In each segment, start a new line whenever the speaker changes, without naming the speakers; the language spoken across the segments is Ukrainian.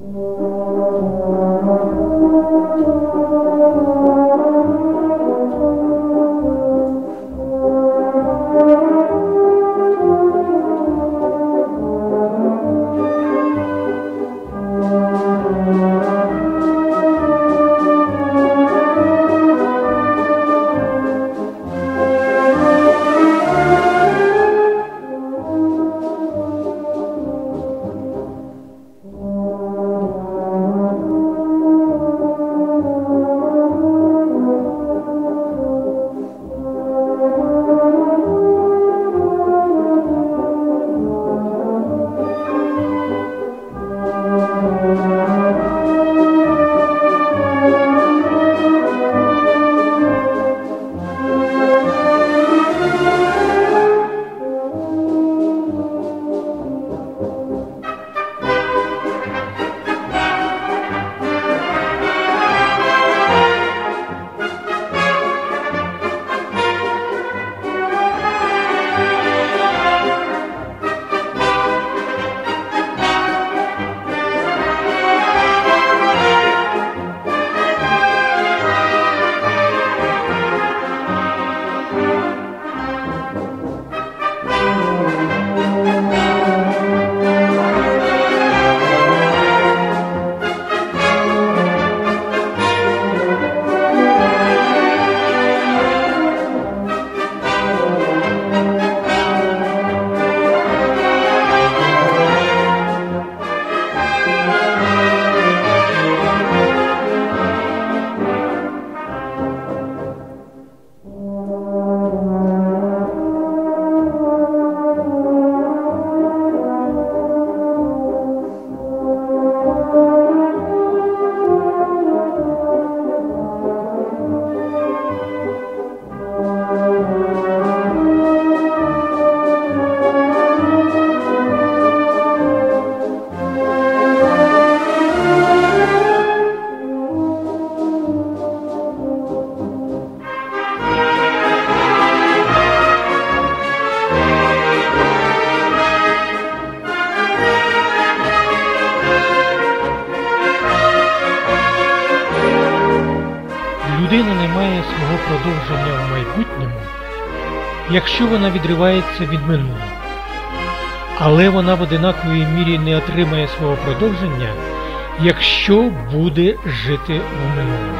Mm-hmm. Продовження в майбутньому, якщо вона відривається від минулого. Але вона в одинаковій мірі не отримає свого продовження, якщо буде жити в минулому.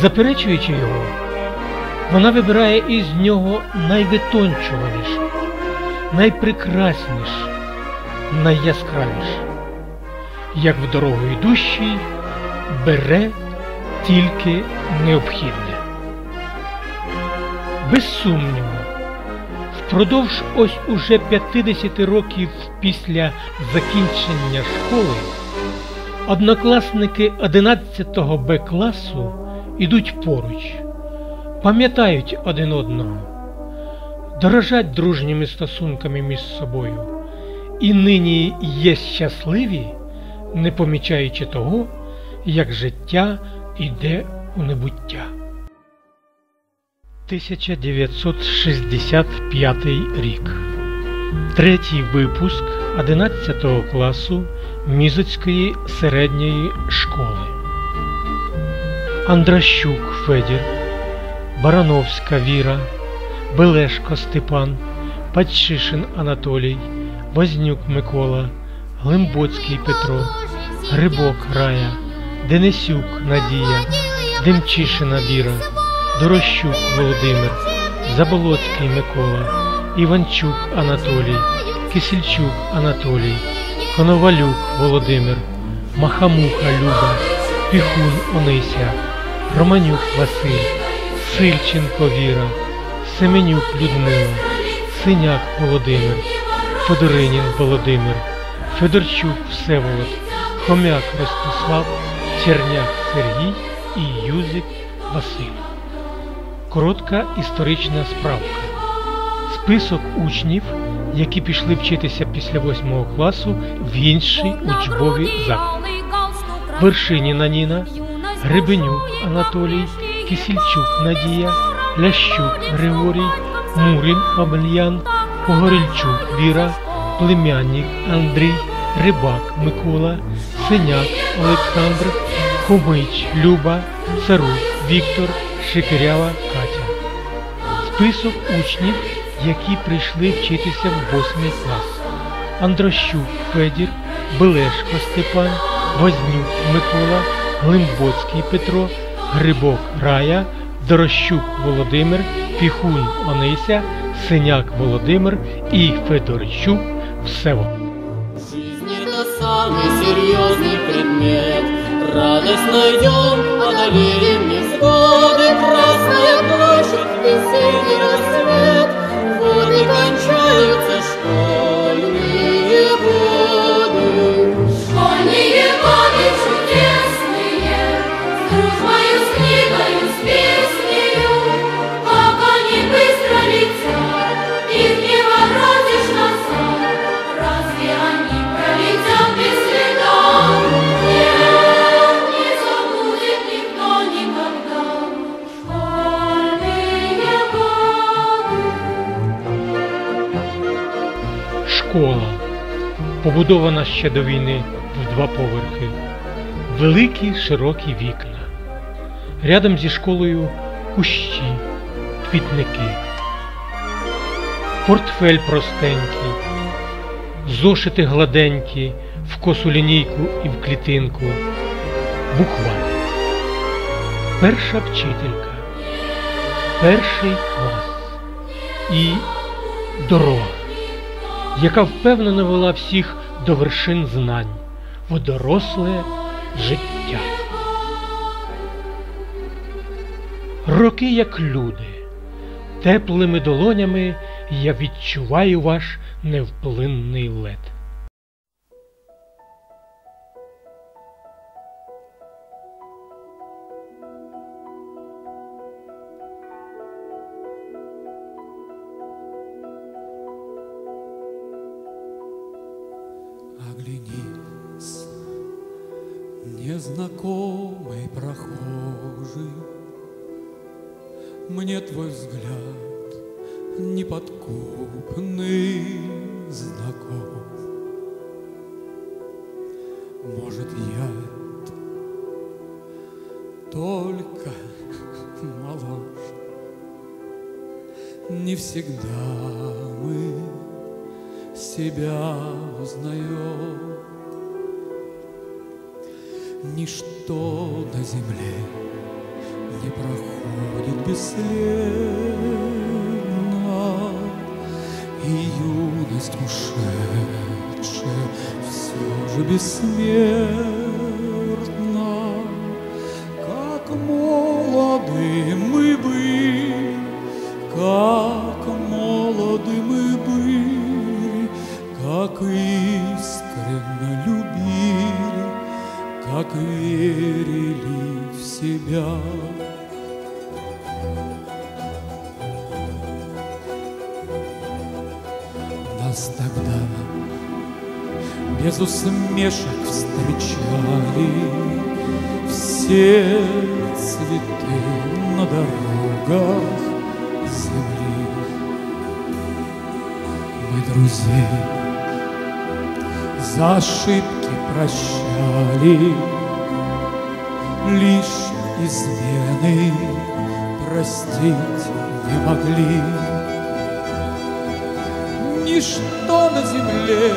Заперечуючи його, вона вибирає із нього найвитончуваніше, найпрекрасніше, найяскравіше, як в дорогу йдущий бере тільки необхідне. Без сумніву, впродовж ось уже 50 років після закінчення школи однокласники 11 Б класу ідуть поруч, пам'ятають один одного, дорожать дружніми стосунками між собою і нині є щасливі, не помічаючи того, як життя іде у небуття. 1965 рік. Третій випуск 11 класу Мізоцької середньої школи. Андращук Федір, Барановська Віра, Белешко Степан, Падчишин Анатолій, Вознюк Микола, Глимбоцький Петро, Грибок Рая. Денисюк Надія, Демчишина Віра, Дорощук Володимир, Заболоцький Микола, Іванчук Анатолій, Кисельчук Анатолій, Коновалюк Володимир, Махамуха Люба, Піхун Онися, Романюк Василь, Сильченко Віра, Семенюк Людмила, Синяк Володимир, Федоринін Володимир, Федорчук Всеволод, Хомяк Ростислав, Черняк Сергій і Юзик Василь. Коротка історична справка. Список учнів, які пішли вчитися після 8 класу в інший учбові заклад. Вершиніна Ніна, Гребенюк Анатолій, Кисільчук Надія, Лящук Григорій, Мурин Омельян, Погорільчук Віра, Племянник Андрій, Рибак Микола, Синяк Олександр, Хомич Люба, Царук Віктор, Шикирява Список учнів, які прийшли вчитися в 8 клас. Андрощук Федір, Белешко Степан, Вознюк Микола, Глимбоцький Петро, Грибок Рая, Дорощук Володимир, Піхун Онися, Синяк Володимир і Федорчук Всеволод.
Жизнь это самый серьезный предмет. Радость найдем, одолеем
you
through. Побудована ще до війни в два поверхи, великі широкі вікна. Рядом зі школою кущі, квітники, портфель простенький, зошити гладенькі, в косу лінійку і в клітинку, буквар. Перша вчителька, перший клас. І дорога яка впевнено вела всіх до вершин знань в доросле життя. Роки, як люди, теплими долонями я відчуваю ваш невплинний лед.
Оглянись, незнакомый прохожий, Мне твой взгляд неподкупный знаком. Может, я только моложе, Не всегда мы себя узнаем. Ничто на земле не проходит бесследно, И юность ушедшая все же бессмертна. Как молоды мы были, как искренно любили, как верили в себя. Нас тогда без усмешек встречали все цветы на дорогах земли. Мы друзей за ошибки прощали, лишь измены простить не могли. Ничто на земле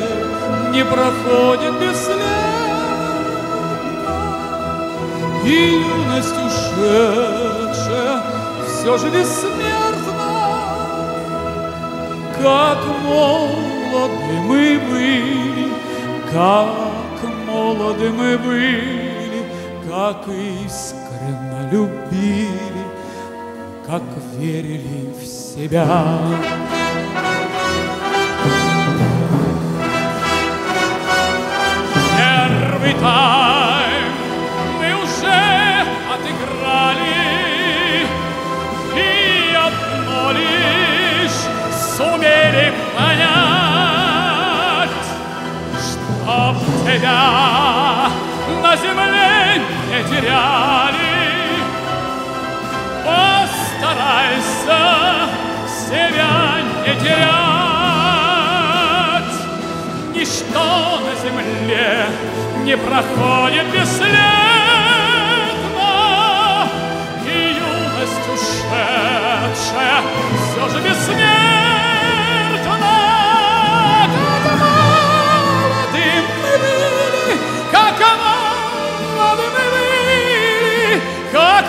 не проходит бесследно, И юность ушедшая все же бессмертна. Как молоды мы были, как молоды мы были, Как искренно любили, как верили в себя. Первый тайм мы уже отыграли, тебя на земле не теряли. Постарайся себя не терять,
Ничто на земле не проходит бесследно, И юность ушедшая все же бессмертна. как молоды мы были, Как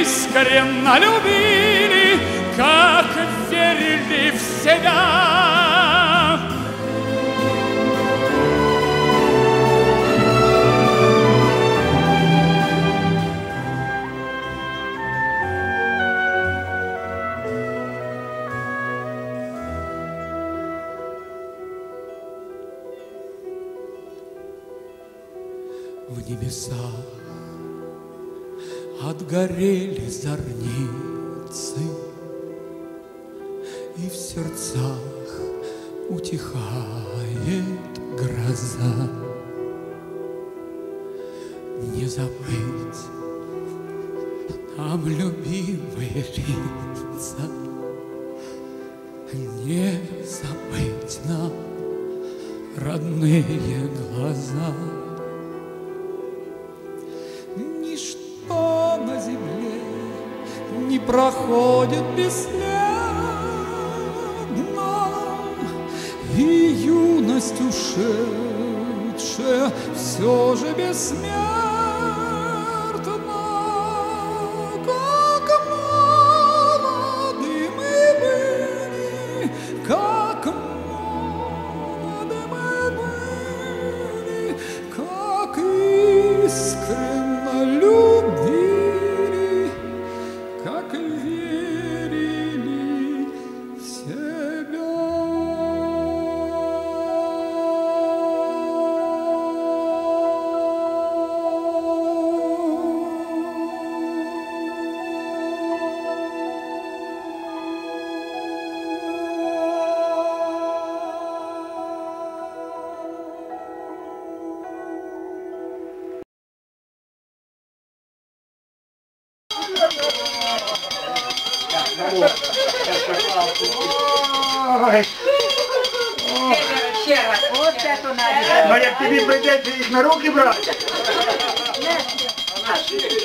искренно любили, как верили в себя.
Отгорели зорницы, И в сердцах утихает гроза. Не забыть нам любимые лица, Не забыть нам родные глаза. Проходит бесследно, И юность ушедшая все же бессмертна.
Прийдеться їх на руки брати,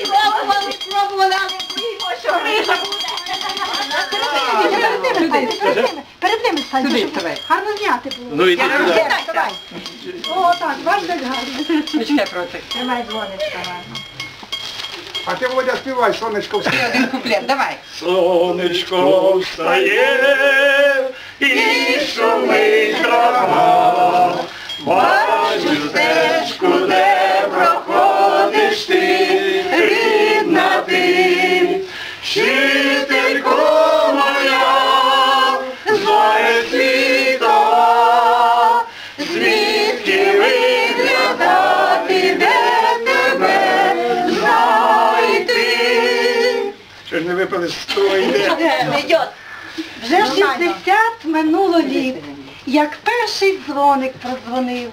Пробували, пробували, але боїмо, що гриша буде. Перед ними, перед ними, перед ними стань, щоб гарно зняти було.
Ну,
давай, давай. О, так, бачиш, як гарно.
Почекай проти.
Тримай дзвоничка гарно.
а ти, Володя, співай, сонечко встає.
Один куплет, давай.
Сонечко встає і шумить трава. Бачу стежку, де проходиш ти, рідна ти, вчителько моя, знає світа, звідки виглядати, де тебе знайти. Що ж не випали з того йде?
Вже 60 минуло літ, як перший дзвоник продзвонив,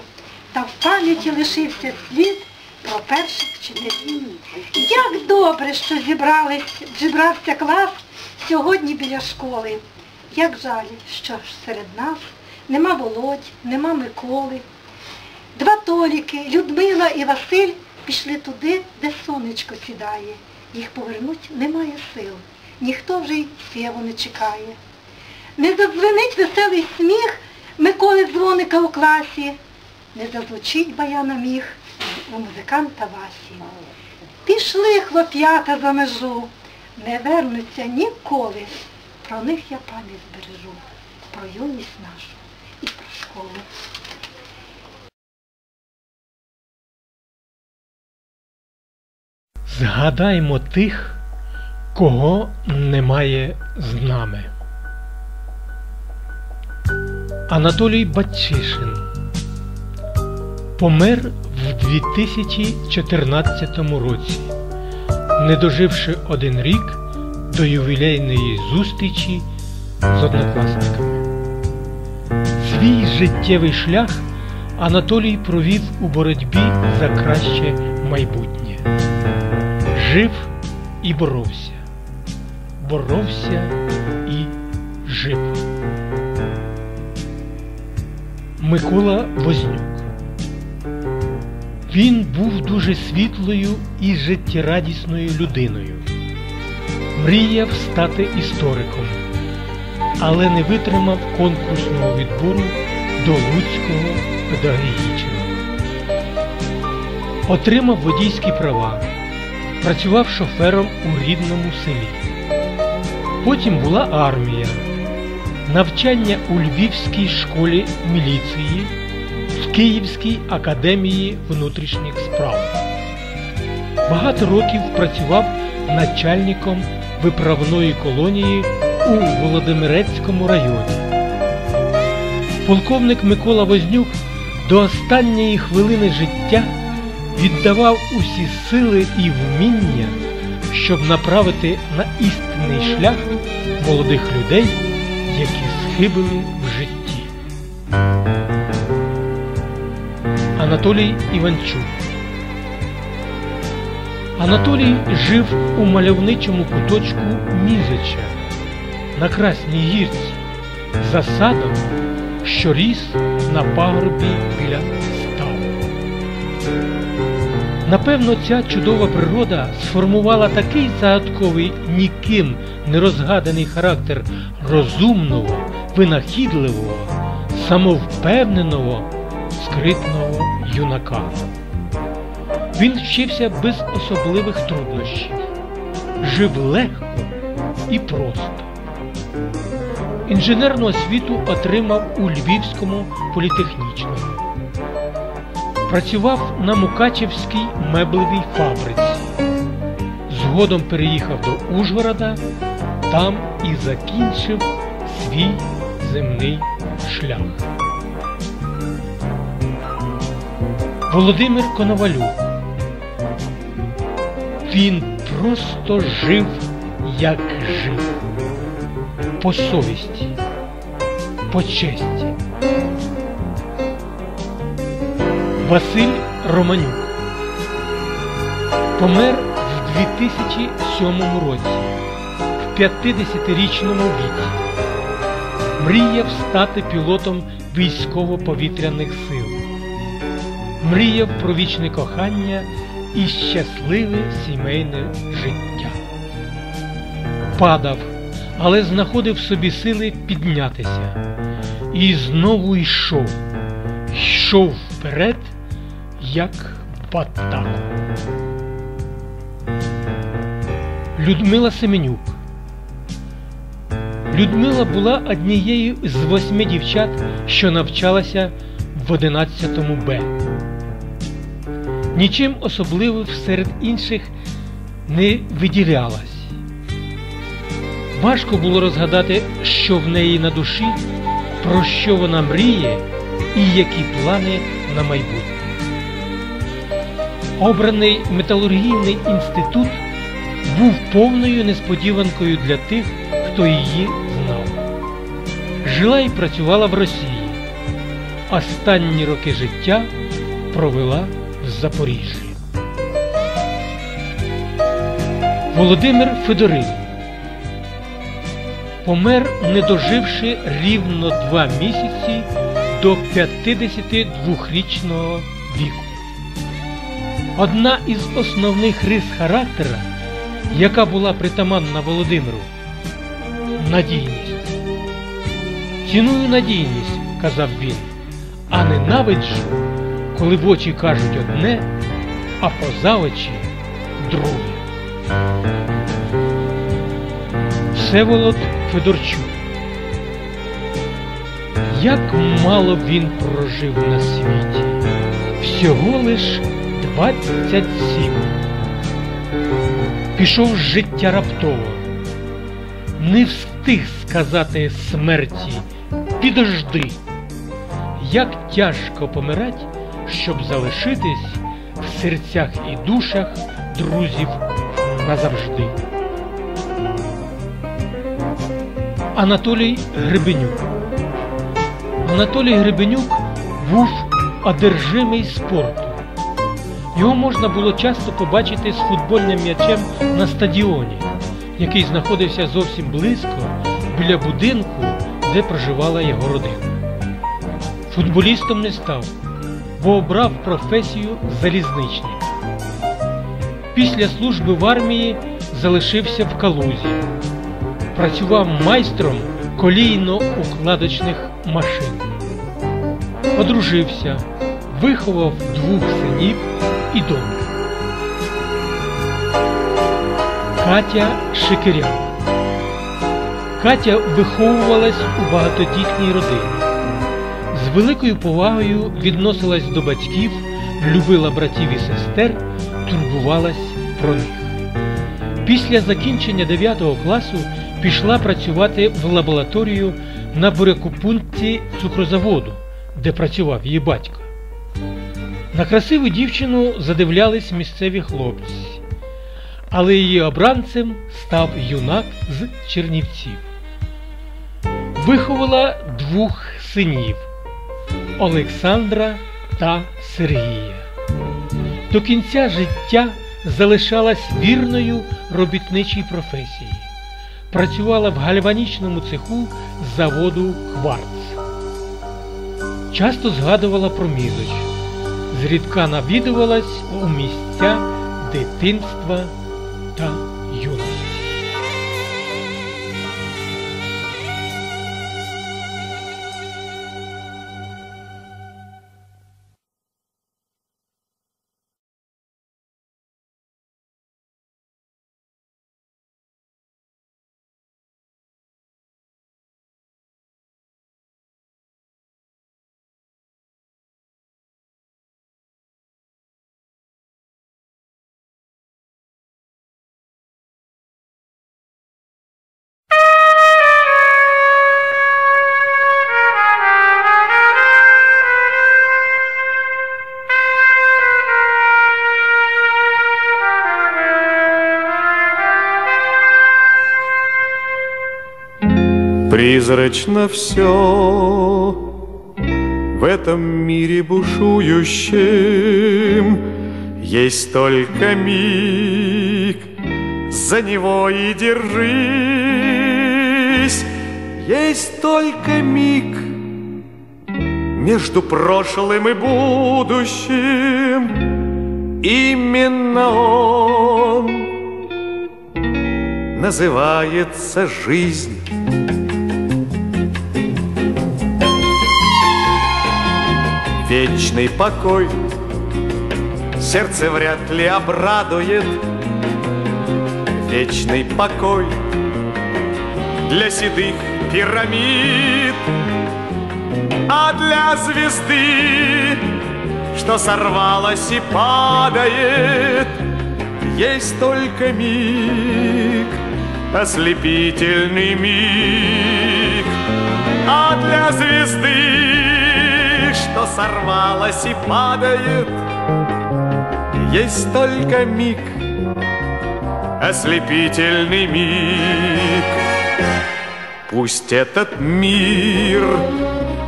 та в пам'яті лишився слід про перших вчителів. Як добре, що зібрались, зібрався клас сьогодні біля школи. Як жаль, що ж серед нас нема Володь, нема Миколи. Два Толіки, Людмила і Василь пішли туди, де сонечко сідає. Їх повернуть немає сил. Ніхто вже й сєву не чекає. Не задзвенить веселий сміх Миколи дзвоника у класі, не зазвучить баяна міг у музиканта Васі. Пішли хлоп'ята за межу, не вернуться ніколи. Про них я пам'ять збережу, про юність нашу і про школу.
Згадаймо тих, кого немає з нами. Анатолій Батчишин помер в 2014 році, не доживши один рік до ювілейної зустрічі з однокласниками. Свій життєвий шлях Анатолій провів у боротьбі за краще майбутнє. Жив і боровся, боровся і жив. Микола Вознюк. Він був дуже світлою і життєрадісною людиною. Мріяв стати істориком, але не витримав конкурсного відбору до Луцького педагогічного. Отримав водійські права, працював шофером у рідному селі. Потім була армія, навчання у Львівській школі міліції, в Київській академії внутрішніх справ. Багато років працював начальником виправної колонії у Володимирецькому районі. Полковник Микола Вознюк до останньої хвилини життя віддавав усі сили і вміння, щоб направити на істинний шлях молодих людей, які схибили Анатолій Іванчук Анатолій жив у мальовничому куточку Мізича на Красній гірці за садом, що ріс на пагорбі біля ставу. Напевно, ця чудова природа сформувала такий загадковий ніким не розгаданий характер розумного, винахідливого, самовпевненого, скритного юнака. Він вчився без особливих труднощів, жив легко і просто. Інженерну освіту отримав у Львівському політехнічному. Працював на Мукачевській меблевій фабриці. Згодом переїхав до Ужгорода, там і закінчив свій земний шлях. Володимир Коновалюк. Він просто жив, як жив. По совісті, по честі. Василь Романюк помер в 2007 році в 50-річному віці. Мріяв стати пілотом військово-повітряних сил. Мріяв про вічне кохання і щасливе сімейне життя. Падав, але знаходив собі сили піднятися. І знову йшов, йшов вперед, як в атаку. Людмила Семенюк Людмила була однією з восьми дівчат, що навчалася в 11 Б. Нічим особливим серед інших не виділялась. Важко було розгадати, що в неї на душі, про що вона мріє і які плани на майбутнє. Обраний металургійний інститут був повною несподіванкою для тих, хто її знав. Жила і працювала в Росії. Останні роки життя провела в Запоріжжі. Володимир Федорин помер, не доживши рівно два місяці до 52-річного віку. Одна із основних рис характера, яка була притаманна Володимиру надійність. Ціную надійність, казав він, а ненавиджу, коли в очі кажуть одне, а поза очі друге. Всеволод Федорчук. Як мало він прожив на світі, всього лиш 27. Пішов з життя раптово, не встиг сказати смерті підожди, як тяжко помирать, щоб залишитись в серцях і душах друзів назавжди. Анатолій Гребенюк Анатолій Гребенюк був одержимий спорту. Його можна було часто побачити з футбольним м'ячем на стадіоні, який знаходився зовсім близько біля будинку, де проживала його родина. Футболістом не став, бо обрав професію залізничника. Після служби в армії залишився в Калузі. Працював майстром колійно-укладочних машин. Одружився, виховав двох синів і доньку. Катя Шикирян Катя виховувалась у багатодітній родині. Великою повагою відносилась до батьків, любила братів і сестер, турбувалась про них. Після закінчення 9 класу пішла працювати в лабораторію на бурякопункті цукрозаводу, де працював її батько. На красиву дівчину задивлялись місцеві хлопці, але її обранцем став юнак з Чернівців. Виховала двох синів Олександра та Сергія. До кінця життя залишалась вірною робітничій професії. Працювала в гальванічному цеху заводу Кварц. Часто згадувала про мізоч. Зрідка навідувалась у місця дитинства та
Призрачно все в этом мире бушующем. Есть только миг, за него и держись. Есть только миг между прошлым и будущим. Именно он называется жизнь вечный покой. Сердце вряд ли обрадует. Вечный покой Для седых пирамид. А для звезды Что сорвалась и падает Есть только миг Ослепительный миг. А для звезды сорвалась и падает. Есть только миг, ослепительный миг. Пусть этот мир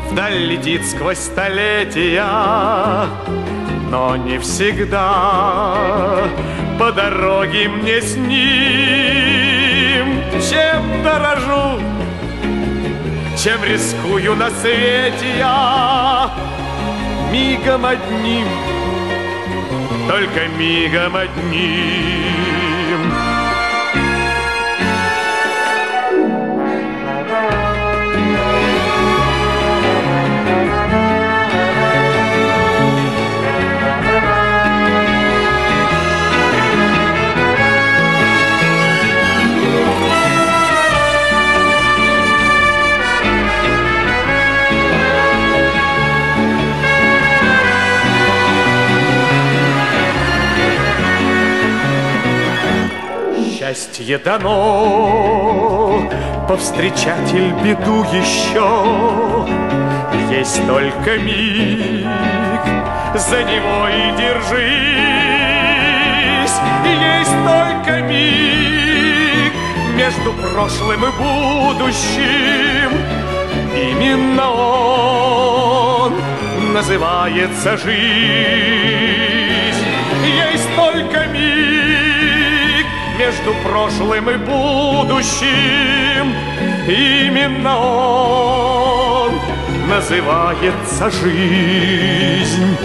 вдаль летит сквозь столетия Но не всегда по дороге мне с ним. Чем дорожу, чем рискую на свете я Мигом одним, только мигом одним Счастье дано, повстречатель беду еще. Есть только миг, за него и держись. Есть только миг между прошлым и будущим. Именно он называется жизнь. Есть только миг между прошлым и будущим. Именно он называется жизнь.